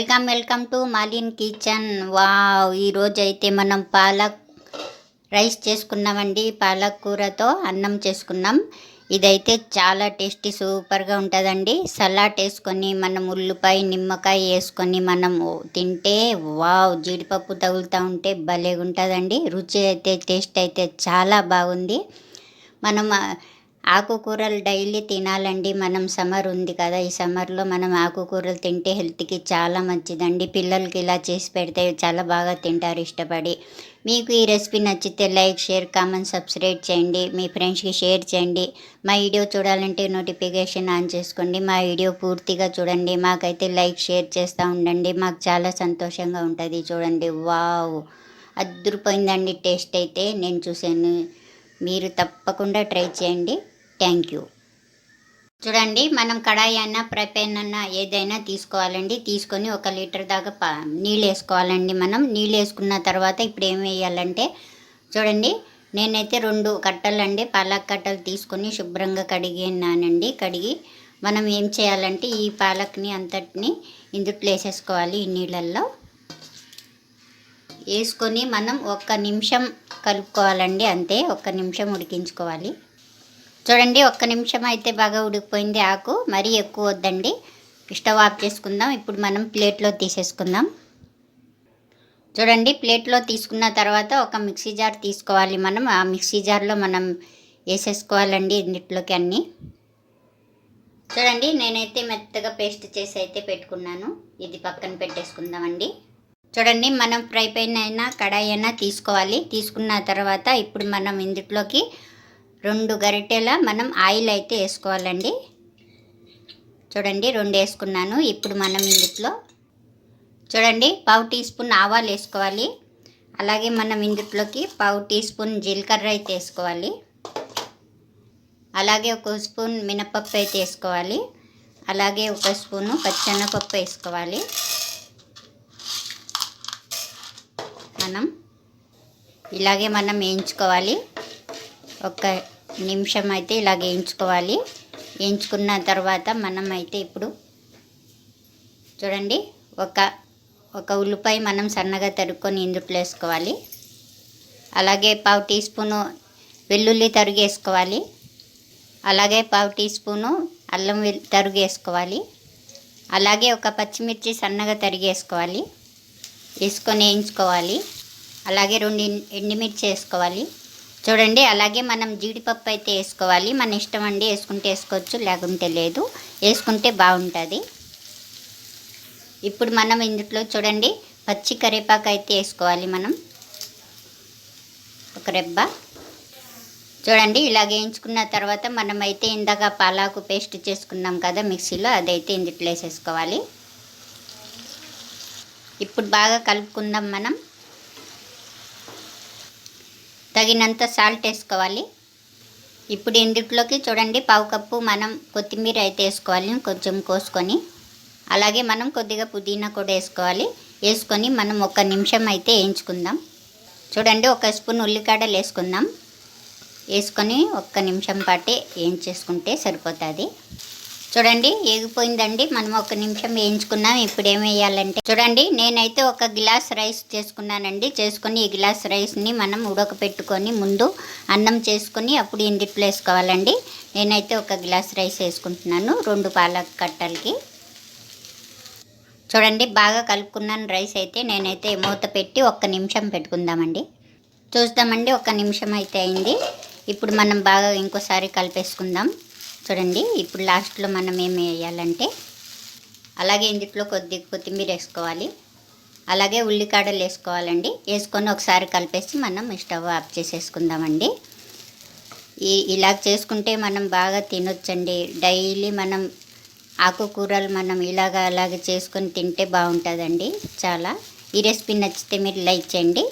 Welcome welcome to Malin kitchen wow ఈరోజు అయితే మనం పాలక్ రైస్ చేసుకున్నామండి. పాలక్ కూరతో అన్నం చేసుకున్నాం. ఇదైతే చాలా టేస్టీ సూపర్గా ఉంటుందండి. సలాడ్ వేసుకొని మనం ఉల్లిపాయ నిమ్మకాయ వేసుకొని మనం తింటే వావ్ జీడిపప్పు తగులుతూ ఉంటే భలేగా ఉంటుందండి రుచి అయితే టేస్ట్ అయితే చాలా బాగుంది. మనం ఆకుకూరలు డైలీ తినాలండి. మనం సమ్మర్ ఉంది కదా ఈ సమ్మర్లో మనం ఆకుకూరలు తింటే హెల్త్కి చాలా మంచిదండి. పిల్లలకి ఇలా చేసి పెడితే చాలా బాగా తింటారు ఇష్టపడి. మీకు ఈ రెసిపీ నచ్చితే లైక్ షేర్ కామెంట్ సబ్స్క్రైబ్ చేయండి. మీ ఫ్రెండ్స్కి షేర్ చేయండి. మా వీడియో చూడాలంటే నోటిఫికేషన్ ఆన్ చేసుకోండి. మా వీడియో పూర్తిగా చూడండి. మాకైతే లైక్ షేర్ చేస్తూ ఉండండి. మాకు చాలా సంతోషంగా ఉంటుంది. చూడండి వావ్! అద్దరిపోయిందండి టేస్ట్ అయితే. నేను చూశాను. మీరు తప్పకుండా ట్రై చేయండి. థ్యాంక్ యూ చూడండి మనం కడాయి అయినా ఫ్రై అన్నా ఏదైనా తీసుకోవాలండి. తీసుకొని ఒక లీటర్ దాకా పా నీళ్ళు వేసుకోవాలండి మనం. నీళ్ళు వేసుకున్న తర్వాత ఇప్పుడు ఏం వేయాలంటే చూడండి నేనైతే రెండు కట్టలండి. పాలక్ కట్టలు తీసుకొని శుభ్రంగా కడిగినానండి కడిగి మనం ఏం చేయాలంటే ఈ పాలక్ని అంతటిని ఇందుట్లో వేసేసుకోవాలి ఈ నీళ్ళల్లో. వేసుకొని మనం ఒక్క నిమిషం కలుపుకోవాలండి. అంతే ఒక్క నిమిషం ఉడికించుకోవాలి. చూడండి ఒక్క నిమిషం అయితే బాగా ఉడికిపోయింది ఆకు. మరీ ఎక్కువ వద్దండి. స్టవ్ ఆఫ్ చేసుకుందాం. ఇప్పుడు మనం ప్లేట్లో తీసేసుకుందాం. చూడండి ప్లేట్లో తీసుకున్న తర్వాత ఒక మిక్సీ జార్ తీసుకోవాలి మనం. ఆ మిక్సీ జార్లో మనం వేసేసుకోవాలండి ఇందులోకి అన్నీ. చూడండి నేనైతే మెత్తగా పేస్ట్ చేసి అయితే పెట్టుకున్నాను. ఇది పక్కన పెట్టేసుకుందామండి. చూడండి మనం ఫ్రై పైన అయినా కడాయి అయినా తీసుకోవాలి. తీసుకున్న తర్వాత ఇప్పుడు మనం ఇందులోకి రెండు గరిటెల మనం ఆయిల్ అయితే వేసుకోవాలండి. చూడండి రెండు వేసుకున్నాను. ఇప్పుడు మనం ఇందులో చూడండి పావు టీ స్పూన్ ఆవాలు వేసుకోవాలి. అలాగే మనం ఇందులోకి పావు టీ స్పూన్ జీలకర్ర అయితే వేసుకోవాలి. అలాగే ఒక స్పూన్ మినపప్పు అయితే వేసుకోవాలి. అలాగే ఒక స్పూను పచ్చెనపప్పు వేసుకోవాలి. మనం ఇలాగే మనం వేయించుకోవాలి. ఒక నిమిషం అయితే ఇలాగ వేయించుకోవాలి. వేయించుకున్న తర్వాత మనం అయితే ఇప్పుడు చూడండి ఒక ఒక ఉల్లిపాయ మనం సన్నగా తరుక్కొని ఇందుట్లో వేసుకోవాలి. అలాగే పావు టీ స్పూను వెల్లుల్లి తరుగు వేసుకోవాలి. అలాగే పావు టీ స్పూను అల్లం వెల్ తరుగు వేసుకోవాలి. అలాగే ఒక పచ్చిమిర్చి సన్నగా తరిగేసుకోవాలి. వేసుకొని వేయించుకోవాలి. అలాగే రెండు ఎండుమిర్చి వేసుకోవాలి. చూడండి అలాగే మనం జీడిపప్పు అయితే వేసుకోవాలి. మన ఇష్టం అండి వేసుకుంటే వేసుకోవచ్చు లేకుంటే లేదు. వేసుకుంటే బాగుంటుంది. ఇప్పుడు మనం ఇందులో చూడండి పచ్చి కరివేపాకు అయితే వేసుకోవాలి మనం. ఒక రెబ్బ. చూడండి ఇలాగ వేయించుకున్న తర్వాత మనం అయితే ఇందాక పాలాకు పేస్ట్ చేసుకున్నాం కదా మిక్సీలో అదైతే ఇందుట్లో వేసేసుకోవాలి. ఇప్పుడు బాగా కలుపుకుందాం మనం. తగినంత సాల్ట్ వేసుకోవాలి. ఇప్పుడు ఇందులోకి చూడండి పావు కప్పు మనం కొత్తిమీర అయితే వేసుకోవాలి కొంచెం కోసుకొని. అలాగే మనం కొద్దిగా పుదీనా కూడా వేసుకోవాలి. వేసుకొని మనం ఒక నిమిషం అయితే వేయించుకుందాం. చూడండి ఒక స్పూన్ ఉల్లికాడలు వేసుకుందాం. వేసుకొని ఒక్క నిమిషం పాటే వేయించేసుకుంటే సరిపోతుంది. చూడండి ఏగిపోయిందండి. మనం ఒక నిమిషం వేయించుకున్నాం ఇప్పుడు ఏం వేయాలంటే. చూడండి నేనైతే ఒక గ్లాస్ రైస్ చేసుకున్నానండి. చేసుకొని ఈ గ్లాస్ రైస్ని మనం ఉడకపెట్టుకొని ముందు అన్నం చేసుకొని అప్పుడు ఇందిట్లో వేసుకోవాలండి. నేనైతే ఒక గ్లాస్ రైస్ వేసుకుంటున్నాను రెండు పాల కట్టలకి. చూడండి బాగా కలుపుకున్నాను రైస్ అయితే. నేనైతే మూత పెట్టి ఒక్క నిమిషం పెట్టుకుందామండి. చూస్తామండి ఒక నిమిషం అయితే అయింది. ఇప్పుడు మనం బాగా ఇంకోసారి కలిపేసుకుందాం. చూడండి ఇప్పుడు లాస్ట్లో మనం ఏం వేయాలంటే అలాగే ఇందుట్లో కొద్ది కొత్తిమీర వేసుకోవాలి. అలాగే ఉల్లికాడలు వేసుకోవాలండి. వేసుకొని ఒకసారి కలిపేసి మనం స్టవ్ ఆఫ్ చేసేసుకుందామండి. ఈ ఇలా చేసుకుంటే మనం బాగా తినొచ్చండి. డైలీ మనం ఆకుకూరలు మనం ఇలాగ అలాగ చేసుకొని తింటే బాగుంటుందండి చాలా. ఈ రెసిపీ నచ్చితే మీరు లైక్ చేయండి.